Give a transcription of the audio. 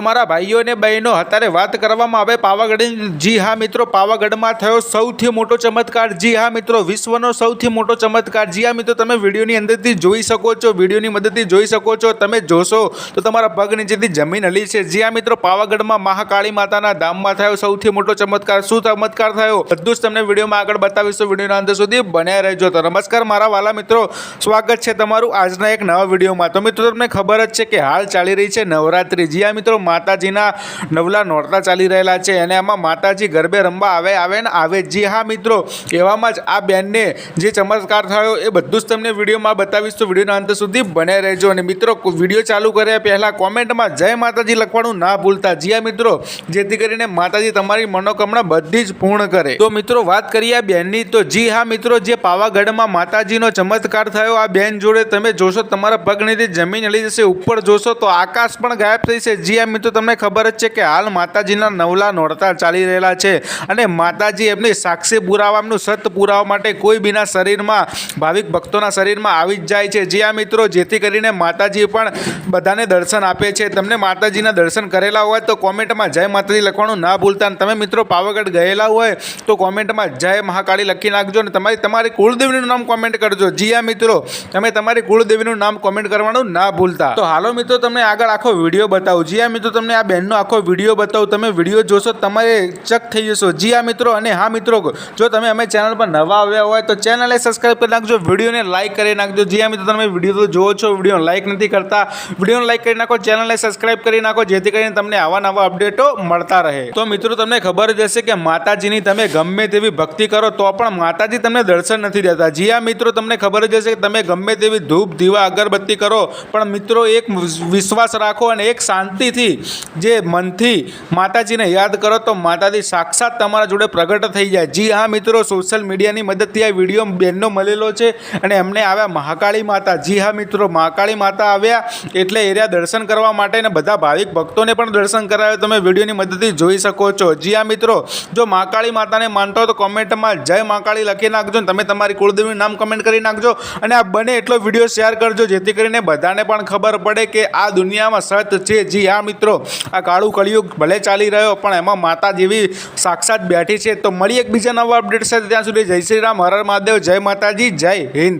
અમારા ભાઈઓ અને બહેનો, અત્યારે વાત કરવામાં આવે પાવાગઢની. જી હા મિત્રો, પાવાગઢમાં થયો સૌથી મોટો ચમત્કાર. જી હા મિત્રો, વિશ્વનો સૌથી મોટો ચમત્કાર. જી હા મિત્રો, તમે વિડીયોની અંદરથી જોઈ શકો છો, વિડીયોની મદદથી જોઈ શકો છો. તમે જોશો તો તમારા પગ નીચેથી જમીન હલી છે. જી હા મિત્રો, પાવાગઢમાં મહાકાળી માતાના ધામમાં થયો સૌથી મોટો ચમત્કાર. શું ચમત્કાર થયો? બધું જ તમને વિડીયોમાં આગળ બતાવીશું. વિડીયોના અંત સુધી બન્યા રહેજો. તો નમસ્કાર મારા વાલા મિત્રો. સ્વાગત છે તમારું આજના એક નવા વિડીયોમાં. તો મિત્રો, તમને ખબર જ છે કે હાલ ચાલી રહી છે નવરાત્રી. જી હા મિત્રો માતાજીના નવલા નોરતા ચાલી રહેલા છે અને એમાં માતાજી ગરબે રમવા આવે આવે ને આવે. જી હા મિત્રો, એવામાં જ આ બેનને જે ચમત્કાર થયો એ બધું જ તમને વિડીયોમાં બતાવીશ. તો વિડીયોના અંત સુધી બને રહેજો. અને મિત્રો વીડિયો ચાલુ કર્યા પહેલાં કોમેન્ટમાં જય માતાજી લખવાનું ના ભૂલતા. જી હા મિત્રો, જેથી કરીને માતાજી તમારી મનોકામના બધી જ પૂર્ણ કરે. તો મિત્રો, વાત કરીએ બેનની. તો જી હા મિત્રો, જે પાવાગઢમાં માતાજીનો ચમત્કાર થયો, આ બેન જોડે તમે જોશો, તમારા પગ નીચે જમીન હલી જશે, ઉપર જોશો, તો આકાશ પણ ગાયબ થઈ છે. જી આ મિત્રો, તમને ખબર જ છે કે હાલ માતાજીના નવલા નોરતા ચાલી રહેલા છે અને માતાજી એમની સાક્ષી પુરાવાનું સત પુરાવા માટે કોઈ બીના શરીરમાં, ભાવિક ભક્તોના શરીરમાં આવી જ જાય છે. જી આ મિત્રો, જેથી કરીને માતાજી પણ બધાને દર્શન આપે છે. તમને માતાજીના દર્શન કરેલા હોય તો કોમેન્ટમાં જય માતાજી લખવાનું ના ભૂલતા. તમે મિત્રો પાવાગઢ ગયેલા હોય તો કોમેન્ટમાં જય મહાકાળી લખી નાખજો અને તમારી તમારી કુળદેવીનું નામ કોમેન્ટ કરજો. જી આ મિત્રો, તમે તમારી કુળદેવીનું નામ કોમેન્ટ કરવાનું ના ભૂલતા. તો હાલો મિત્રો, તમને આગળ આખો વીડિયો બતાવું. જી આ મિત્રો તમને આ બેનનો આખો વીડિયો બતાવું. તમે વીડિયો જોશો તમારે ચક થઈ જશો. જી આ મિત્રો અને હા મિત્રો, જો તમે અમે ચેનલ પર નવા આવ્યા હોય તો ચેનલને સબસ્ક્રાઈબ કરી નાખજો, વિડીયોને લાઈક કરી નાખજો. જી આ મિત્રો, તમે વીડિયો તો જોવો છો વીડિયો લાઈક નથી કરતા. વિડીયોને લાઈક કરી નાખો, ચેનલને સબસ્ક્રાઈબ કરી નાખો, જેથી કરીને તમને આવા નવા અપડેટો મળતા રહે. તો મિત્રો, તમને ખબર જ હશે કે માતાજીની તમે ગમે તેવી ભક્તિ કરો તો પણ માતાજી તમને દર્શન નથી દેતા. જી આ મિત્રો, તમને ખબર જ હશે કે તમે ગમે તેવી ધૂપ દીવા અગરબત્તી કરો, પણ મિત્રો, એક વિશ્વાસ રાખો અને એક શાંતિથી જે મનથી માતાજીને યાદ કરો તો માતાજી સાક્ષાત તમારા જોડે પ્રગટ થઈ જાય. જી હા મિત્રો સોશિયલ મીડિયાની મદદથી આ વીડિયો બેનનો મળેલો છે અને એમને આવ્યા મહાકાળી માતા. જી હા મિત્રો, મહાકાળી માતા આવ્યા એટલે એરિયા દર્શન કરવા માટે ને બધા ભાવિક ભક્તોને પણ દર્શન કરાવે તમે વિડીયોની મદદથી જોઈ શકો છો. જી હા મિત્રો, જો મહાકાળી માતાને માનતો હોય તો કોમેન્ટમાં જય મહાકાળી લખી નાખજો ને તમે તમારી કુળદેવીનું નામ કમેન્ટ કરી નાખજો અને આ બને એટલો વીડિયો શેર કરજો, જેથી કરીને બધાને પણ ખબર પડે કે આ દુનિયામાં સત છે. જી હા મિત્રો આ કાળું કળિયુગ ભલે ચાલી રહ્યો, પણ એમાં માતા જેવી સાક્ષાત બેઠી છે. તો મળી એક બીજા નવા અપડેટ સાથે. ત્યાં સુધી જય શ્રી રામ હર મહાદેવ, જય માતાજી, જય હિન્દ.